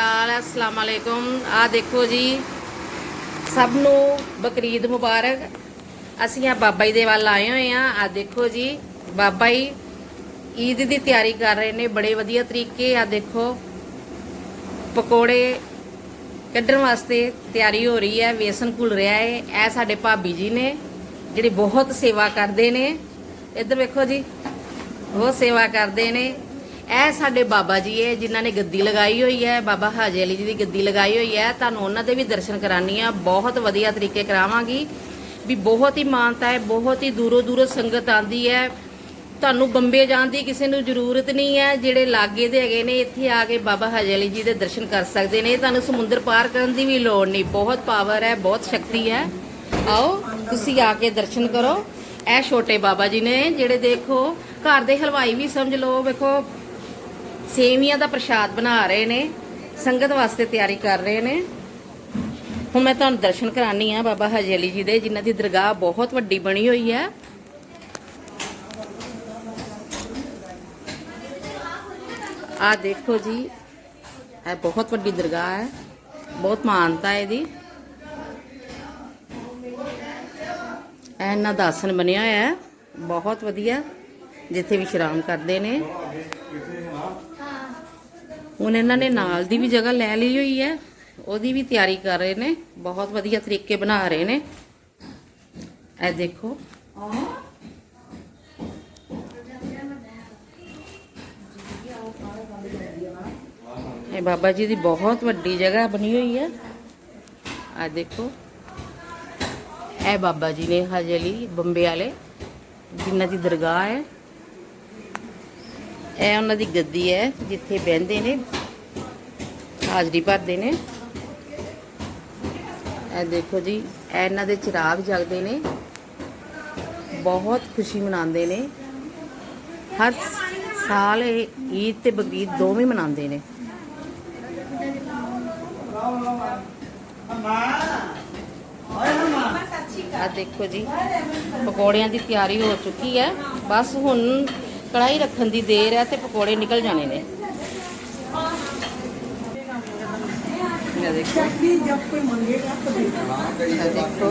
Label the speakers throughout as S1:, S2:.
S1: ਹਾਲ ਅਸਲਾਮ ਵਾਲੇਕੁਮ ਆ ਦੇਖੋ ਜੀ, ਸਭ ਨੂੰ ਬਕਰੀਦ ਮੁਬਾਰਕ। ਅਸੀਂ ਆ ਬਾਬਾ ਜੀ ਦੇ ਵੱਲ ਆਏ ਹੋਏ ਆ ਆ ਦੇਖੋ ਜੀ, ਬਾਬਾ ਜੀ ਈਦ ਦੀ ਤਿਆਰੀ ਕਰ ਰਹੇ ਨੇ ਬੜੇ ਵਧੀਆ ਤਰੀਕੇ। ਆ ਦੇਖੋ, ਪਕੌੜੇ ਕੱਢਣ ਵਾਸਤੇ ਤਿਆਰੀ ਹੋ ਰਹੀ ਹੈ, ਵੇਸਣ ਘੁਲ ਰਿਹਾ ਹੈ। ਇਹ ਸਾਡੇ ਭਾਬੀ ਜੀ ਨੇ, ਜਿਹੜੇ ਬਹੁਤ ਸੇਵਾ ਕਰਦੇ ਨੇ। ਇੱਧਰ ਵੇਖੋ ਜੀ, ਬਹੁਤ ਸੇਵਾ ਕਰਦੇ ਨੇ। ਇਹ ਸਾਡੇ ਬਾਬਾ ਜੀ ਹੈ ਜਿਨ੍ਹਾਂ ਨੇ ਗੱਦੀ ਲਗਾਈ ਹੋਈ ਹੈ, ਬਾਬਾ ਹਾਜੇ ਅਲੀ ਜੀ ਦੀ ਗੱਦੀ ਲਗਾਈ ਹੋਈ ਹੈ। ਤੁਹਾਨੂੰ ਉਹਨਾਂ ਦੇ ਵੀ ਦਰਸ਼ਨ ਕਰਾਨੀ ਆ ਬਹੁਤ ਵਧੀਆ ਤਰੀਕੇ ਕਰਾਵਾਂਗੀ। ਵੀ ਬਹੁਤ ਹੀ ਮਾਨਤਾ ਹੈ, ਬਹੁਤ ਹੀ ਦੂਰੋਂ ਦੂਰੋਂ ਸੰਗਤ ਆਂਦੀ ਹੈ। ਤੁਹਾਨੂੰ ਬੰਬੇ ਜਾਣ ਦੀ ਕਿਸੇ ਨੂੰ ਜ਼ਰੂਰਤ ਨਹੀਂ ਹੈ। ਜਿਹੜੇ ਲਾਗੇ ਦੇ ਹੈਗੇ ਨੇ, ਇੱਥੇ ਆ ਕੇ ਬਾਬਾ ਹਾਜੇ ਅਲੀ ਜੀ ਦੇ ਦਰਸ਼ਨ ਕਰ ਸਕਦੇ ਨੇ। ਤੁਹਾਨੂੰ ਸਮੁੰਦਰ ਪਾਰ ਕਰਨ ਦੀ ਵੀ ਲੋੜ ਨਹੀਂ। ਬਹੁਤ ਪਾਵਰ ਹੈ, ਬਹੁਤ ਸ਼ਕਤੀ ਹੈ। ਆਓ, ਤੁਸੀਂ ਆ ਕੇ ਦਰਸ਼ਨ ਕਰੋ। ਇਹ ਛੋਟੇ ਬਾਬਾ ਜੀ ਨੇ, ਜਿਹੜੇ ਦੇਖੋ, ਘਰ ਦੇ ਹਲਵਾਈ ਵੀ ਸਮਝ ਲਓ। ਵੇਖੋ ਸੇਵੀਆਂ ਦਾ ਪ੍ਰਸ਼ਾਦ ਬਣਾ ਰਹੇ ਨੇ, ਸੰਗਤ ਵਾਸਤੇ ਤਿਆਰੀ ਕਰ ਰਹੇ ਨੇ। ਹੁਣ ਮੈਂ ਤੁਹਾਨੂੰ ਦਰਸ਼ਨ ਕਰਾਨੀ ਆ ਬਾਬਾ ਹਜੇ ਅਲੀ ਜੀ ਦੇ, ਜਿਨ੍ਹਾਂ ਦੀ ਦਰਗਾਹ ਬਹੁਤ ਵੱਡੀ ਬਣੀ ਹੋਈ ਹੈ। ਆ ਦੇਖੋ ਜੀ, ਇਹ ਬਹੁਤ ਵੱਡੀ ਦਰਗਾਹ ਹੈ, ਬਹੁਤ ਮਾਨਤਾ ਹੈ ਇਹਦੀ। ਇਹਨਾਂ ਦਾ ਆਸਣ ਬਣਿਆ ਹੋਇਆ ਹੈ, ਬਹੁਤ ਵਧੀਆ, ਜਿੱਥੇ ਵਿਸ਼ਰਾਮ ਕਰਦੇ ਨੇ। ਹੁਣ ਇਹਨਾਂ ਨੇ ਨਾਲ ਦੀ ਵੀ ਜਗ੍ਹਾ ਲੈ ਲਈ ਹੋਈ ਹੈ। ਉਹਦੀ ਵੀ ਤਿਆਰੀ ਕਰ ਰਹੇ ਨੇ। ਬਹੁਤ ਵਧੀਆ ਤਰੀਕੇ ਬਣਾ ਰਹੇ ਨੇ। ਇਹ ਦੇਖੋ। ਇਹ ਬਾਬਾ ਜੀ ਦੀ ਬਹੁਤ ਵੱਡੀ ਜਗ੍ਹਾ ਬਣੀ ਹੋਈ ਹੈ। ਆ ਦੇਖੋ। ਇਹ ਬਾਬਾ ਜੀ ਨੇ ਹਜੇ ਲਈ ਬੰਬੇ ਵਾਲੇ। ਜਿਨ੍ਹਾਂ ਦੀ ਦਰਗਾਹ ਹੈ। ਇਹ ਉਹਨਾਂ ਦੀ ਗੱਦੀ ਹੈ, ਜਿੱਥੇ ਬਹਿੰਦੇ ਨੇ, ਹਾਜ਼ਰੀ ਭਰਦੇ ਨੇ। ਇਹ ਦੇਖੋ ਜੀ ਇਹਨਾਂ ਦੇ ਚਿਰਾਗ ਜਗਦੇ ਨੇ। ਬਹੁਤ ਖੁਸ਼ੀ ਮਨਾਉਂਦੇ ਨੇ। ਹਰ ਸਾਲ ਇਹ ਈਦ ਤੇ ਬਕਰੀਦ ਦੋਵੇਂ ਮਨਾਉਂਦੇ ਨੇ। ਆ ਦੇਖੋ ਜੀ, ਪਕੌੜਿਆਂ ਦੀ ਤਿਆਰੀ ਹੋ ਚੁੱਕੀ ਹੈ। ਬਸ ਹੁਣ ਕੜਾਈ ਰੱਖਣ ਦੀ ਦੇਰ ਹੈ ਤੇ ਪਕੌੜੇ ਨਿਕਲ ਜਾਣੇ ਨੇ। ਇਹ ਦੇਖੋ।
S2: ਚਟਨੀ ਜਬ ਕੋਈ ਮੰਗੇਗਾ ਤਾਂ ਦੇ
S1: ਇਹ ਦੇਖੋ।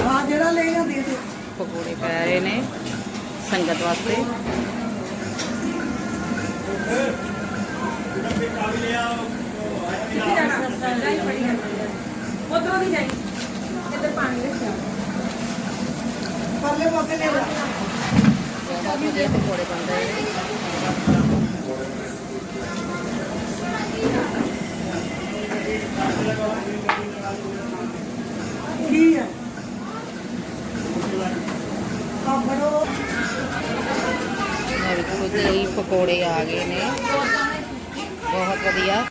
S2: ਹਾਂ ਜਿਹੜਾ ਲੈਣਾ ਦੇ ਦੇ
S1: ਪਕੌੜੇ ਪੈ ਰਹੇ ਨੇ ਸੰਗਤ ਵਾਸਤੇ।
S2: ਉਧਰੋਂ ਦੀ ਜਾਈ। ਇੱਧਰ ਪਾਣੀ ਰੱਖਿਆ। ਪਰਲੇ ਪਾਸੇ ਲੈ ਲੈ।
S1: ਬਹੁਤ ਵਧੀਆ ਪਕੌੜੇ ਬਣ ਨੇ
S2: ਕੀ ਹੈ? ਆ ਬੜੋ
S1: ਇਹ ਵੇਖੋ ਜੀ ਪਕੌੜੇ ਆ ਗਏ ਨੇ। ਬਹੁਤ ਵਧੀਆ।